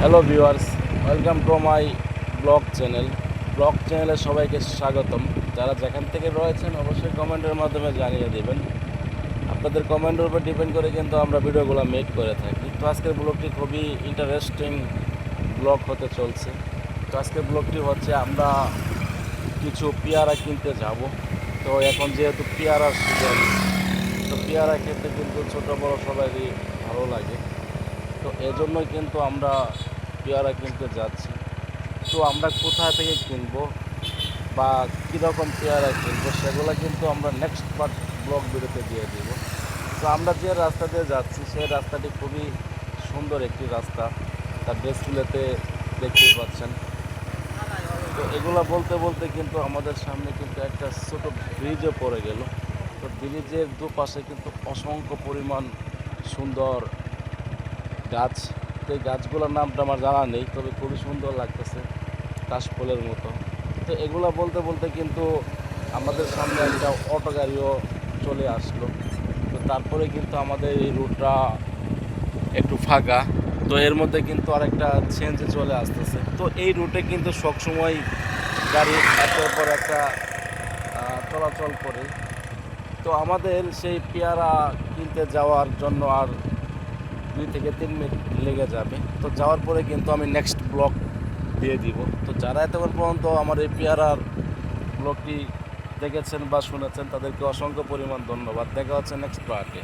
Hello viewers welcome to my vlog channel vlog চ্যানেলে সবাইকে স্বাগতম। যারা যেখান থেকে রয়েছেন, অবশ্যই কমেন্টের মাধ্যমে জানিয়ে দেবেন। আপনাদের কমেন্টের উপর ডিপেন্ড করে কিন্তু আমরা ভিডিওগুলো মেক করে থাকি। তো আজকের ব্লগটি খুবই ইন্টারেস্টিং ব্লগ হতে চলছে। তো আজকের ব্লগটি হচ্ছে, আমরা কিছু পেয়ারা কিনতে যাব। তো এখন যেহেতু পেয়ারার সিজন তো পেয়ারা খেতে কিন্তু ছোটো বড়ো সবারই ভালো লাগে। তো এজন্যই কিন্তু আমরা পেয়ারা কিনতে যাচ্ছি। তো আমরা কোথা থেকে কিনবো বা কীরকম পেয়ারা কিনবো সেগুলো কিন্তু আমরা নেক্সট পার্ট ব্লগ ভিডিওতে দিয়ে দিব। তো আমরা যে রাস্তা দিয়ে যাচ্ছি, সেই রাস্তাটি খুবই সুন্দর একটি রাস্তা। তার ডিসপ্লেতে দেখতেই পাচ্ছেন। তো এগুলো বলতে বলতে কিন্তু আমাদের সামনে কিন্তু একটা ছোট ব্রিজও পড়ে গেল। তো ব্রিজের দুপাশে কিন্তু অসংখ্য পরিমাণ সুন্দর গাছ, এই গাছগুলোর নামটা আমার জানা নেই, তবে খুবই সুন্দর লাগতেছে কাশফুলের মতো। তো এগুলো বলতে বলতে কিন্তু আমাদের সামনে একটা অটো গাড়িও চলে আসলো। তো তারপরে কিন্তু আমাদের এই রুটটা একটু ফাঁকা। তো এর মধ্যে কিন্তু আরেকটা চেঞ্জে চলে আসতেছে। তো এই রুটে কিন্তু সবসময় গাড়ি একের পর একটা চলাচল করে। তো আমাদের সেই পেয়ারা কিনতে যাওয়ার জন্য আর দুই থেকে তিন মিনিট লেগে যাবে। তো যাওয়ার পরে কিন্তু আমি নেক্সট ব্লক দিয়ে দিব। তো যারা এতক্ষণ পর্যন্ত আমার এই পেয়ারার ব্লগটি দেখেছেন বা শুনেছেন, তাদেরকে অসংখ্য পরিমাণ ধন্যবাদ। দেখা হচ্ছে নেক্সট পার্টে